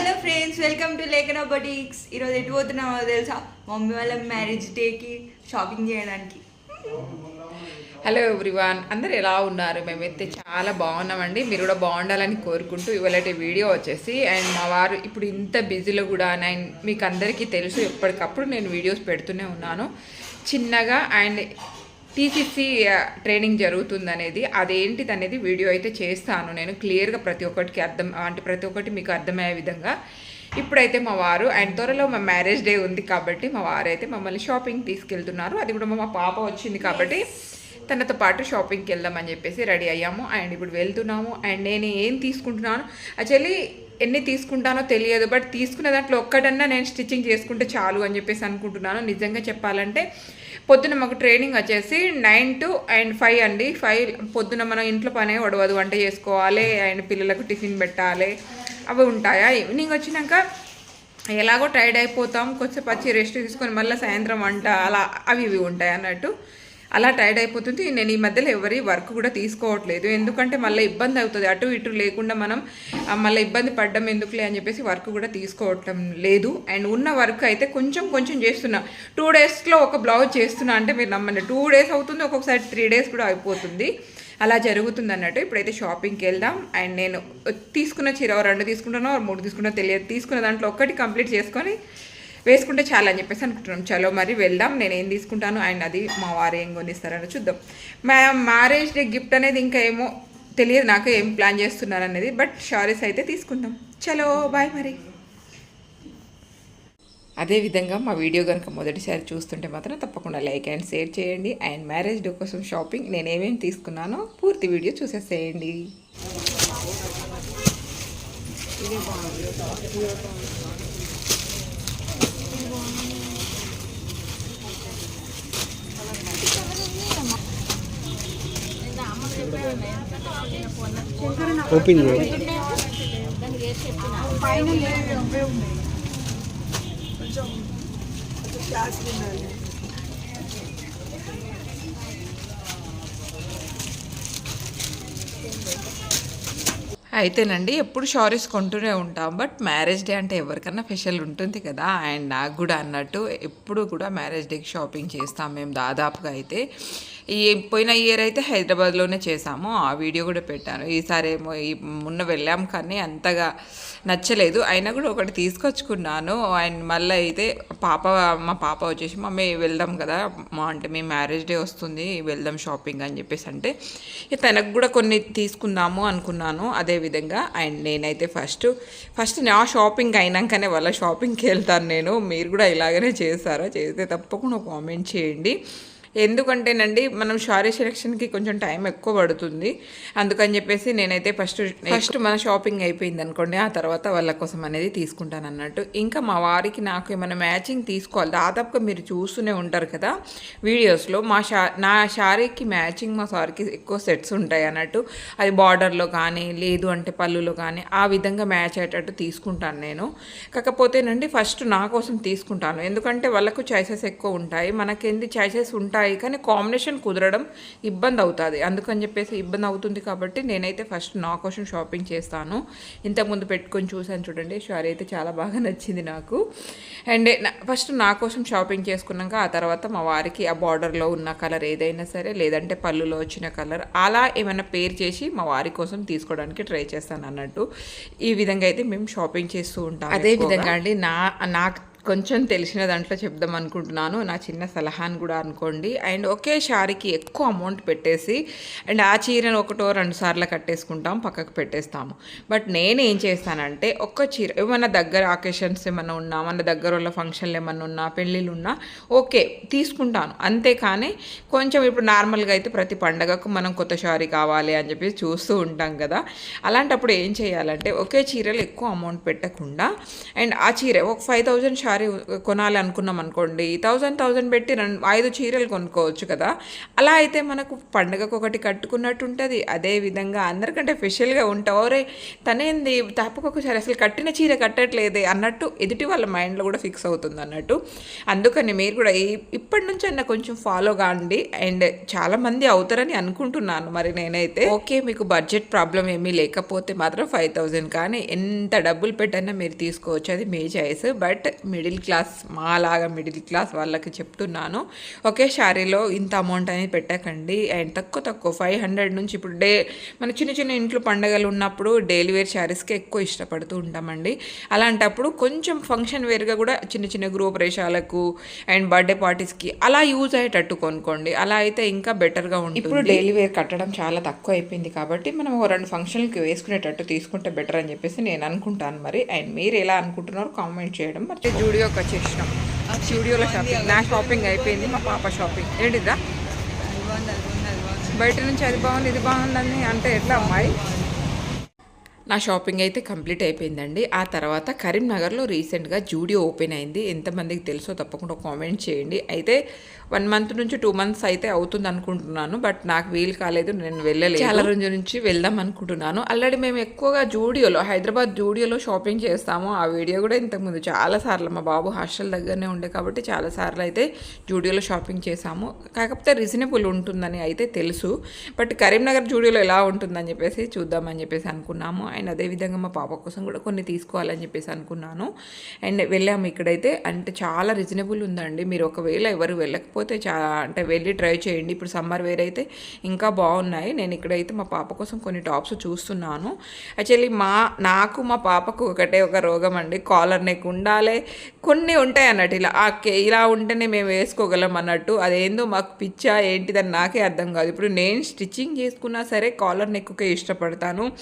Hello friends welcome to Lekhana boutiques. ఈరోజు ఎటు పోతున్నామో తెలుసా? మమ్మీ వాళ్ళ మ్యారేజ్ డేకి షాపింగ్ చేయడానికి. హలో ఎవ్రీవాన్ అందరు ఎలా ఉన్నారు? మేమైతే చాలా బాగున్నామండి. మీరు కూడా బాగుండాలని కోరుకుంటూ ఇవాళ వీడియో వచ్చేసి అండ్ మా వారు ఇప్పుడు ఇంత బిజీలో కూడా నేను మీకు అందరికీ తెలుసు ఎప్పటికప్పుడు నేను వీడియోస్ పెడుతూనే ఉన్నాను. చిన్నగా అండ్ టీసీసీ ట్రైనింగ్ జరుగుతుంది అనేది అదేంటిది అనేది వీడియో అయితే చేస్తాను నేను. క్లియర్గా ప్రతి ఒక్కటికి అర్థం అంటే ప్రతి ఒక్కటి మీకు అర్థమయ్యే విధంగా. ఇప్పుడైతే మా వారు అండ్ త్వరలో మా మ్యారేజ్ డే ఉంది కాబట్టి మా వారు అయితే మమ్మల్ని షాపింగ్ తీసుకెళ్తున్నారు. అది కూడా మా పాప వచ్చింది కాబట్టి తనతో పాటు షాపింగ్కి వెళ్దామని చెప్పేసి రెడీ అయ్యాము. అండ్ ఇప్పుడు వెళ్తున్నాము. అండ్ నేను ఏం తీసుకుంటున్నాను? యాక్చువల్లీ ఎన్ని తీసుకుంటానో తెలియదు బట్ తీసుకున్న దాంట్లో ఒక్కటన్నా నేను స్టిచ్చింగ్ చేసుకుంటే చాలు అని చెప్పేసి అనుకుంటున్నాను. నిజంగా చెప్పాలంటే పొద్దున మాకు ట్రైనింగ్ వచ్చేసి నైన్ టు అండ్ ఫైవ్ అండి. ఫైవ్ పొద్దున మనం ఇంట్లో పనే ఒడవదు వంట చేసుకోవాలి అండ్ పిల్లలకు టిఫిన్ పెట్టాలి. అవి ఉంటాయా? ఈవినింగ్ వచ్చినాక ఎలాగో టైర్డ్ అయిపోతాం. కొంచెం పచ్చి రెస్ట్ తీసుకొని మళ్ళీ సాయంత్రం వంట అలా అవి ఇవి ఉంటాయి అన్నట్టు. అలా టైర్డ్ అయిపోతుంది నేను ఈ మధ్యలో ఎవరి వర్క్ కూడా తీసుకోవట్లేదు. ఎందుకంటే మళ్ళీ ఇబ్బంది అవుతుంది. అటు ఇటు లేకుండా మనం మళ్ళీ ఇబ్బంది పడ్డం ఎందుకులే అని చెప్పేసి వర్క్ కూడా తీసుకోవటం లేదు. అండ్ ఉన్న వర్క్ అయితే కొంచెం కొంచెం చేస్తున్నా. టూ డేస్లో ఒక బ్లౌజ్ చేస్తున్నా అంటే మీరు నమ్మండి. టూ డేస్ అవుతుంది ఒక్కొక్కసారి త్రీ డేస్ కూడా అయిపోతుంది. అలా జరుగుతుంది అన్నట్టు ఇప్పుడైతే షాపింగ్కి వెళ్దాం. అండ్ నేను తీసుకున్న చీర రెండు తీసుకుంటానో మూడు తీసుకుంటానో తెలియదు. తీసుకున్న దాంట్లో ఒక్కటి కంప్లీట్ చేసుకొని వేసుకుంటే చాలా అని చెప్పేసి అనుకుంటున్నాం. చలో మరి వెళ్దాం నేను ఏం తీసుకుంటాను అండ్ అది మా వారు ఏం కొనిస్తారని చూద్దాం. మా మ్యారేజ్ డే గిఫ్ట్ అనేది ఇంకా ఏమో తెలియదు నాకు ఏం ప్లాన్ చేస్తున్నారు అనేది బట్ షారీస్ అయితే తీసుకుందాం చలో బాయ్ మరి. అదేవిధంగా మా వీడియో కనుక మొదటిసారి చూస్తుంటే మాత్రం తప్పకుండా లైక్ అండ్ షేర్ చేయండి. అండ్ మ్యారేజ్ డే కోసం షాపింగ్ నేను ఏమేమి తీసుకున్నానో పూర్తి వీడియో చూసేసేయండి. ఓపెన్ అయితేనండి ఎప్పుడు షారీస్ కొంటూనే ఉంటాం. బట్ మ్యారేజ్ డే అంటే ఎవరికన్నా స్పెషల్ ఉంటుంది కదా. అండ్ నాకు కూడా అన్నట్టు ఎప్పుడు కూడా మ్యారేజ్ డేకి షాపింగ్ చేస్తాం మేము దాదాపుగా అయితే. ఈ పోయిన ఇయర్ అయితే హైదరాబాద్లోనే చేసాము ఆ వీడియో కూడా పెట్టాను. ఈసారి ఏమో ఈ మొన్న వెళ్ళాం కానీ అంతగా నచ్చలేదు. అయినా కూడా ఒకటి తీసుకొచ్చుకున్నాను. అండ్ మళ్ళీ అయితే పాప మా పాప వచ్చేసి మమ్మీ వెళ్దాం కదా. మా అంటే మీ మ్యారేజ్ డే వస్తుంది. వెళ్దాం షాపింగ్ అని చెప్పేసి అంటే తనకు కూడా కొన్ని తీసుకుందాము అనుకున్నాను అదే విధంగా. అండ్ నేనైతే ఫస్ట్ ఫస్ట్ నా షాపింగ్ అయినాకనే వాళ్ళ షాపింగ్కి వెళ్తాను నేను. మీరు కూడా ఇలాగనే చేస్తారా? చేస్తే తప్పకుండా కామెంట్ చేయండి. ఎందుకంటేనండి మనం షారీ సెలెక్షన్కి కొంచెం టైం ఎక్కువ పడుతుంది. అందుకని చెప్పేసి నేనైతే ఫస్ట్ ఫస్ట్ మన షాపింగ్ అయిపోయింది అనుకోండి ఆ తర్వాత వాళ్ళ కోసం అనేది తీసుకుంటాను అన్నట్టు. ఇంకా మా వారికి నాకు ఏమైనా మ్యాచింగ్ తీసుకోవాలి దాదాపుగా మీరు చూస్తూనే ఉంటారు కదా వీడియోస్లో మా షా నా శారీకి మ్యాచింగ్ మా సారీకి ఎక్కువ సెట్స్ ఉంటాయి అన్నట్టు. అది బార్డర్లో కానీ లేదు అంటే పళ్ళులో కానీ ఆ విధంగా మ్యాచ్ అయ్యేటట్టు తీసుకుంటాను నేను. కాకపోతేనండి ఫస్ట్ నా కోసం తీసుకుంటాను. ఎందుకంటే వాళ్ళకు చాయిసెస్ ఎక్కువ ఉంటాయి. మనకేంది చాయిసెస్ ఉంటాయి కానీ కాంబినేషన్ కుదరడం ఇబ్బంది అవుతుంది అందుకని చెప్పేసి ఇబ్బంది అవుతుంది కాబట్టి నేనైతే ఫస్ట్ నా కోసం షాపింగ్ చేస్తాను. ఇంతకుముందు పెట్టుకొని చూసాను చూడండి షారీ అయితే చాలా బాగా నచ్చింది నాకు. అండ్ ఫస్ట్ నా కోసం షాపింగ్ చేసుకున్నాక ఆ తర్వాత మా వారికి ఆ బార్డర్లో ఉన్న కలర్ ఏదైనా సరే లేదంటే పళ్ళులో వచ్చిన కలర్ అలా ఏమైనా పేర్ చేసి మా వారి కోసం తీసుకోవడానికి ట్రై చేస్తాను అన్నట్టు ఈ విధంగా అయితే మేము షాపింగ్ చేస్తూ ఉంటాం అదే విధంగా అండి నా నాకు కొంచెం తెలిసిన దాంట్లో చెప్దాం అనుకుంటున్నాను. నా చిన్న సలహాను కూడా అనుకోండి. అండ్ ఒకే శారీకి ఎక్కువ అమౌంట్ పెట్టేసి అండ్ ఆ చీరను ఒకటో రెండు సార్లు కట్టేసుకుంటాం పక్కకు పెట్టేస్తాము. బట్ నేను ఏం చేస్తానంటే ఒక్క చీర ఏమన్నా దగ్గర అకేషన్స్ ఏమైనా ఉన్నా మన దగ్గర వాళ్ళ ఫంక్షన్లు ఏమన్నా ఉన్నా పెళ్ళిళ్ళు ఉన్నా ఓకే తీసుకుంటాను. అంతేకాని కొంచెం ఇప్పుడు నార్మల్గా అయితే ప్రతి పండగకు మనం కొత్త శారీ కావాలి అని చెప్పి చూస్తూ ఉంటాం కదా. అలాంటప్పుడు ఏం చేయాలంటే ఒకే చీరలు ఎక్కువ అమౌంట్ పెట్టకుండా అండ్ ఆ చీర ఒక ఫైవ్ థౌజండ్ శారీ కొనాలి అనుకున్నాం అనుకోండి థౌజండ్ థౌజండ్ పెట్టి రెండు ఐదు చీరలు కొనుక్కోవచ్చు కదా. అలా అయితే మనకు పండగకు ఒకటి కట్టుకున్నట్టు ఉంటుంది అదే విధంగా అందరికంటే స్పెషల్గా ఉంటావు రే తనేంది? తప్పకొకసారి అసలు కట్టిన చీర కట్టట్లేదే అన్నట్టు ఎదుటి వాళ్ళ మైండ్లో కూడా ఫిక్స్ అవుతుంది అన్నట్టు. అందుకని మీరు కూడా ఇప్పటి నుంచి అన్న కొంచెం ఫాలో కాండి. అండ్ చాలామంది అవుతారని అనుకుంటున్నాను మరి నేనైతే. ఓకే మీకు బడ్జెట్ ప్రాబ్లం ఏమీ లేకపోతే మాత్రం ఫైవ్ థౌజండ్ కానీ ఎంత డబ్బులు పెట్టైనా మీరు తీసుకోవచ్చు. అది మీ చాయిస్. బట్ మిడిల్ క్లాస్ మాలాగా మిడిల్ క్లాస్ వాళ్ళకి చెప్తున్నాను. ఒకే శారీలో ఇంత అమౌంట్ అనేది పెట్టకండి. అండ్ తక్కువ తక్కువ ఫైవ్ హండ్రెడ్ నుంచి ఇప్పుడు డే మన చిన్న చిన్న ఇంట్లో పండగలు ఉన్నప్పుడు డైలీ వేర్ శారీస్కి ఎక్కువ ఇష్టపడుతూ ఉంటామండి. అలాంటప్పుడు కొంచెం ఫంక్షన్ వేర్గా కూడా చిన్న చిన్న గృహప్రవేశాలకు అండ్ బర్త్డే పార్టీస్కి అలా యూజ్ అయ్యేటట్టు కొనుక్కోండి. అలా అయితే ఇంకా బెటర్గా ఉంటుంది. ఇప్పుడు డైలీ వేర్ కట్టడం చాలా తక్కువ అయిపోయింది కాబట్టి మనం ఓ రెండు ఫంక్షన్లకి వేసుకునేటట్టు తీసుకుంటే బెటర్ అని చెప్పేసి నేను అనుకుంటాను మరి. అండ్ మీరు ఎలా అనుకుంటున్నారో కామెంట్ చేయడం మరి జూడియోకి వచ్చేసినాం. స్టూడియోలో షాపింగ్ నా షాపింగ్ అయిపోయింది మా పాప షాపింగ్ ఏంటిదా బయట నుంచి అది బాగుంది ఇది బాగుందని అంటే ఎట్లా అమ్మాయి? నా షాపింగ్ అయితే కంప్లీట్ అయిపోయిందండి. ఆ తర్వాత కరీంనగర్లో రీసెంట్గా జూడియో ఓపెన్ అయింది. ఎంతమందికి తెలుసో తప్పకుండా కామెంట్ చేయండి. అయితే వన్ మంత్ నుంచి టూ మంత్స్ అయితే అవుతుంది అనుకుంటున్నాను బట్ నాకు వీలు కాలేదు. నేను వెళ్ళలేదు. చాలా రోజు నుంచి వెళ్దాం అనుకుంటున్నాను. ఆల్రెడీ మేము ఎక్కువగా జూడియోలో హైదరాబాద్ జూడియోలో షాపింగ్ చేస్తాము. ఆ వీడియో కూడా ఇంతకుముందు చాలా సార్లు మా బాబు హాస్టల్ దగ్గరనే ఉండే కాబట్టి చాలా సార్లు అయితే జూడియోలో షాపింగ్ చేసాము కాకపోతే రీజనబుల్ ఉంటుందని అయితే తెలుసు. బట్ కరీంనగర్ జూడియోలో ఎలా ఉంటుందని చెప్పేసి చూద్దామని చెప్పేసి అనుకున్నాము. అండ్ అదేవిధంగా మా పాప కోసం కూడా కొన్ని తీసుకోవాలని చెప్పేసి అనుకున్నాను. అండ్ వెళ్ళాము ఇక్కడైతే. అంటే చాలా రీజనబుల్ ఉందండి. మీరు ఒకవేళ ఎవరు వెళ్ళకపోతే చాలా అంటే వెళ్ళి ట్రై చేయండి. ఇప్పుడు సమ్మర్ వేర్ అయితే ఇంకా బాగున్నాయి. నేను ఇక్కడైతే మా పాప కోసం కొన్ని టాప్స్ చూస్తున్నాను. యాక్చువల్లీ మా నాకు మా పాపకు ఒకటే ఒక రోగం అండి. కాలర్ నెక్ ఉండాలి. కొన్ని ఉంటాయి అన్నట్టు ఇలా ఇలా ఉంటేనే మేము వేసుకోగలం అన్నట్టు. అదేందో మాకు పిచ్చా ఏంటిదని నాకే అర్థం కాదు. ఇప్పుడు నేను స్టిచ్చింగ్ చేసుకున్నా సరే కాలర్ నెక్కే ఇష్టపడతాను.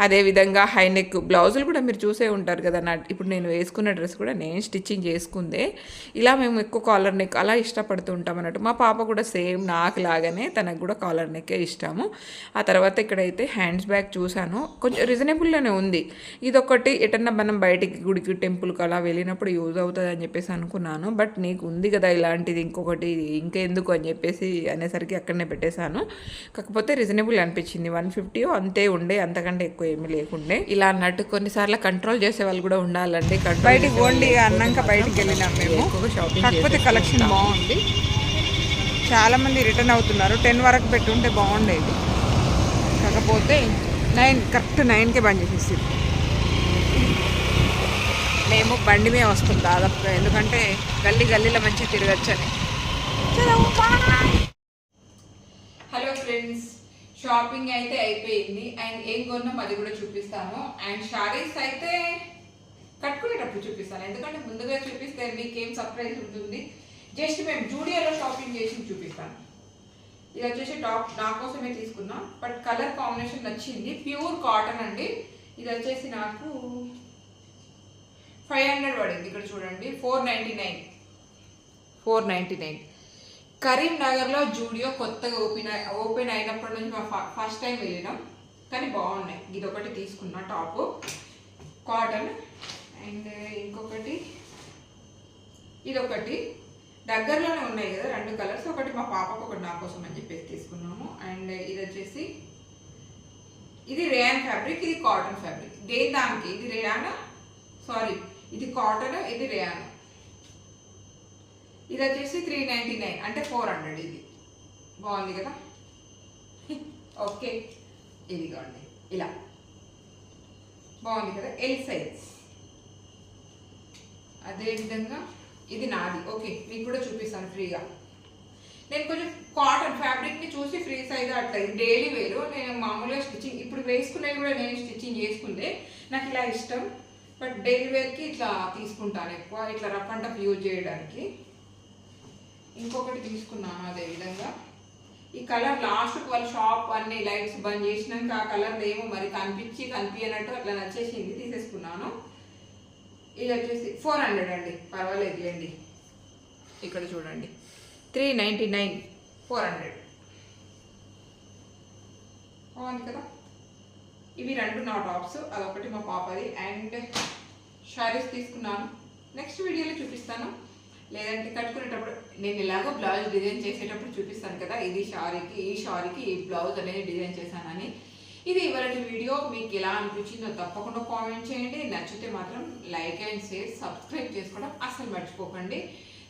అదేవిధంగా హై నెక్ బ్లౌజులు కూడా మీరు చూసే ఉంటారు కదా. నా ఇప్పుడు నేను వేసుకున్న డ్రెస్ కూడా నేను స్టిచ్చింగ్ చేసుకుందే. ఇలా మేము ఎక్కువ కాలర్ నెక్ అలా ఇష్టపడుతూ ఉంటాం అన్నట్టు. మా పాప కూడా సేమ్ నాకు లాగానే తనకు కూడా కాలర్ నెక్కే ఇష్టము. ఆ తర్వాత ఇక్కడైతే హ్యాండ్స్ బ్యాగ్ చూశాను. కొంచెం రీజనబుల్లోనే ఉంది. ఇదొకటి ఎటన్నా మనం బయటికి గుడికి టెంపుల్కి అలా వెళ్ళినప్పుడు యూజ్ అవుతుంది అని చెప్పేసి అనుకున్నాను. బట్ నీకు ఉంది కదా ఇలాంటిది ఇంకొకటి ఇంకెందుకు అని చెప్పేసి అనేసరికి అక్కడనే పెట్టేశాను. కాకపోతే రీజనబుల్ అనిపించింది. వన్ ఫిఫ్టీ అంతే ఉండే అంతకంటే ఎక్కువ ఏమీ లేదు. ఇలా అన్నట్టు కొన్నిసార్లు కంట్రోల్ చేసే వాళ్ళు కూడా ఉండాలండి. బయటికి ఓన్లీ అన్నాక బయటికి వెళ్ళినాం మేము. కాకపోతే కలెక్షన్ బాగుంది. చాలా మంది రిటర్న్ అవుతున్నారు. టెన్ వరకు పెట్టుంటే బాగుండేది. కాకపోతే నైన్ కరెక్ట్ నైన్కే బంద్ చేసేసి మేము బండి మీద వస్తాం దాదాపుగా. ఎందుకంటే గల్లీ గల్లీలో మంచిగా తిరగచ్చని. షాపింగ్ అయితే అయిపోయింది. అండ్ ఏం కొన్నాం అది కూడా చూపిస్తాను. అండ్ శారీస్ అయితే కట్టుకునేటప్పుడు చూపిస్తాను. ఎందుకంటే ముందుగా చూపిస్తే మీకేం సర్ప్రైజ్ ఉంటుంది. జస్ట్ మేము జూడియోలో షాపింగ్ చేసి చూపిస్తాను. ఇది వచ్చేసి టాప్ నా కోసమే తీసుకున్నాం. బట్ కలర్ కాంబినేషన్ నచ్చింది. ప్యూర్ కాటన్ అండి. ఇది వచ్చేసి నాకు ఫైవ్ హండ్రెడ్ పడింది. ఇక్కడ చూడండి. Four ninety nine four ninety nine కరీంనగర్లో జూడియో కొత్తగా ఓపెన్ ఓపెన్ అయినప్పటి నుంచి మా ఫ- ఫస్ట్ టైం వెళ్ళినాం. కానీ బాగున్నాయి. ఇది ఒకటి తీసుకున్నా టాప్. కాటన్. అండ్ ఇంకొకటి ఇది ఒకటి దగ్గరలోనే ఉన్నాయి కదా రెండు కలర్స్. ఒకటి మా పాపకు ఒకటి నా కోసం అని చెప్పేసి తీసుకున్నాము. అండ్ ఇది వచ్చేసి ఇది రేయాన్ ఫ్యాబ్రిక్ ఇది కాటన్ ఫ్యాబ్రిక్. దేని దానికి? ఇది రేయాన్? సారీ ఇది కాటన్ ఇది రేయాన్? ఇది వచ్చేసి త్రీ నైంటీ నైన్ అంటే ఫోర్ హండ్రెడ్ ఇది. బాగుంది కదా? ఓకే. ఇదిగోండి. ఇలా. బాగుంది కదా? ఎల్ సైజ్ అదేవిధంగా ఇది నాది. ఓకే మీకు కూడా చూపిస్తాను ఫ్రీగా. నేను కొంచెం కాటన్ ఫ్యాబ్రిక్ని చూసి ఫ్రీ సైజ్ అట్లా. డైలీ వేరు. నేను మామూలుగా స్టిచ్చింగ్ ఇప్పుడు వేసుకునేది కూడా నేను స్టిచ్చింగ్ చేసుకుంటే నాకు ఇలా ఇష్టం. బట్ డైలీ వేర్కి ఇట్లా తీసుకుంటాను ఎక్కువ. ఇట్లా రఫ్ అండ్ టఫ్ యూజ్ చేయడానికి. ఇంకొకటి తీసుకున్నాను అదే విధంగా. ఈ కలర్ లాస్ట్ వాళ్ళ షాప్ అన్ని లైట్స్ బంద్ చేసినాక ఆ కలర్ ఏమో మరి కనిపించి కనిపించినట్టు అట్లా నచ్చేసింది తీసేసుకున్నాను. ఇది వచ్చేసి ఫోర్ హండ్రెడ్ అండి. పర్వాలేదులేండి ఇక్కడ చూడండి. Three ninety nine four hundred బాగుంది కదా? ఇవి రెండు నా టాప్స్ అదొకటి మా పాపది. అండ్ శారీస్ తీసుకున్నాను. నెక్స్ట్ వీడియోలో చూపిస్తాను. లేదంటే కట్టుకునేటప్పుడు నేను ఎలాగో బ్లౌజ్ డిజైన్ చేసేటప్పుడు చూపిస్తాను కదా ఇది షారీకి ఈ షారీకి ఈ బ్లౌజ్ అనేది డిజైన్ చేశానని. ఇది ఇవాళ వీడియో మీకు ఎలా అనిపించిందో తప్పకుండా కామెంట్ చేయండి. నచ్చితే మాత్రం లైక్ అండ్ షేర్ సబ్స్క్రైబ్ చేసుకోవడం అస్సలు మర్చిపోకండి.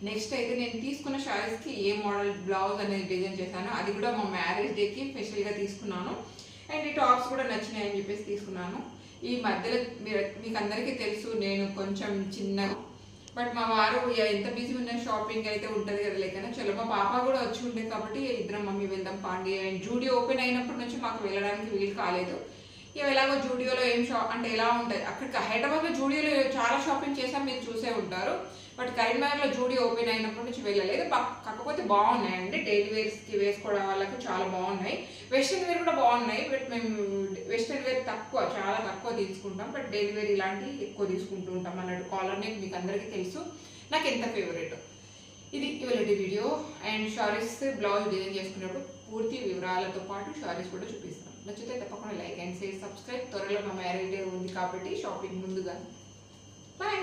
నెక్స్ట్ అయితే నేను తీసుకున్న శారీస్కి ఏ మోడల్ బ్లౌజ్ అనేది డిజైన్ చేశాను అది కూడా మా మ్యారేజ్ డేకి స్పెషల్గా తీసుకున్నాను. అండ్ ఈ టాప్స్ కూడా నచ్చినాయి అని చెప్పేసి తీసుకున్నాను. ఈ మధ్యలో మీరు మీకు అందరికీ తెలుసు నేను కొంచెం చిన్నగా బట్ మా వారు ఇక ఎంత బిజీ ఉన్న షాపింగ్ అయితే ఉంటుంది కదా లేకన్నా చలో మా పాప కూడా వచ్చి ఉండే కాబట్టి ఇద్దరం మమ్మీ వెళ్దాం పాండి అండ్ జూడియో ఓపెన్ అయినప్పటి నుంచి మాకు వెళ్ళడానికి వీలు కాలేదు. ఇక ఎలాగో జూడియోలో ఏం షాప్ అంటే ఎలా ఉంటుంది అక్కడ హైదరాబాద్లో జూడియోలో చాలా షాపింగ్ చేసాం మీరు చూసే ఉంటారు. బట్ కరీంనగర్లో జూడీ ఓపెన్ అయినప్పటి నుంచి వెళ్ళలేదు. కాకపోతే బాగున్నాయండి. డైలీ వేర్స్కి వేసుకోవడం వాళ్ళకి చాలా బాగున్నాయి. వెస్ట్రన్ వేర్ కూడా బాగున్నాయి. బట్ మేము వెస్ట్రన్ వేర్ తక్కువ చాలా తక్కువ తీసుకుంటాం. బట్ డైలీ వేర్ ఇలాంటివి ఎక్కువ తీసుకుంటూ ఉంటాం అన్నట్టు కాలర్ నెక్ మీకు అందరికీ తెలుసు. నాకు ఎంత ఫేవరెట్? ఇది ఇవాళ video. And saris blouse design చేసుకున్నప్పుడు పూర్తి వివరాలతో పాటు షారీస్ కూడా చూపిస్తాను. నచ్చితే తప్పకుండా లైక్ అండ్ షేర్ సబ్స్క్రైబ్. త్వరలో మా మ్యారేజ్ డే ఉంది కాబట్టి షాపింగ్ ముందుగా. బాయ్.